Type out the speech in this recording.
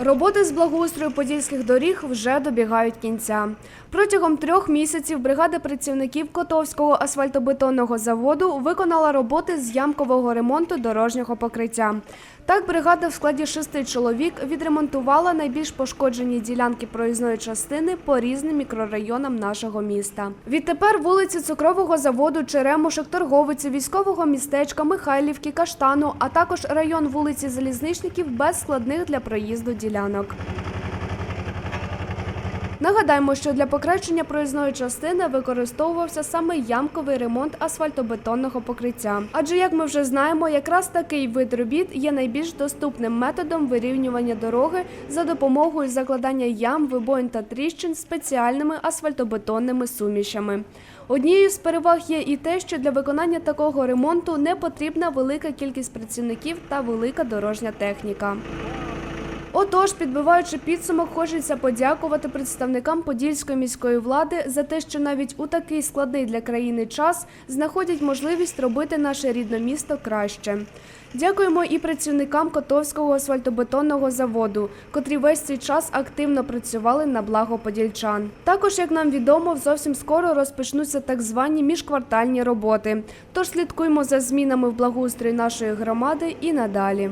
Роботи з благоустрою подільських доріг вже добігають кінця. Протягом трьох місяців бригада працівників Котовського асфальтобетонного заводу виконала роботи з ямкового ремонту дорожнього покриття. Так, бригада в складі шести чоловік відремонтувала найбільш пошкоджені ділянки проїзної частини по різним мікрорайонам нашого міста. Відтепер вулиці цукрового заводу, Черемушек, Торговиці, військового містечка, Михайлівки, Каштану, а також район вулиці Залізничників без складних для проїзду ділянок. Нагадаємо, що для покращення проїзної частини використовувався саме ямковий ремонт асфальтобетонного покриття. Адже, як ми вже знаємо, якраз такий вид робіт є найбільш доступним методом вирівнювання дороги за допомогою закладання ям, вибоїн та тріщин спеціальними асфальтобетонними сумішами. Однією з переваг є і те, що для виконання такого ремонту не потрібна велика кількість працівників та велика дорожня техніка. Отож, підбиваючи підсумок, хочеться подякувати представникам подільської міської влади за те, що навіть у такий складний для країни час знаходять можливість робити наше рідне місто краще. Дякуємо і працівникам Котовського асфальтобетонного заводу, котрі весь цей час активно працювали на благо подільчан. Також, як нам відомо, зовсім скоро розпочнуться так звані міжквартальні роботи. Тож слідкуємо за змінами в благоустрої нашої громади і надалі.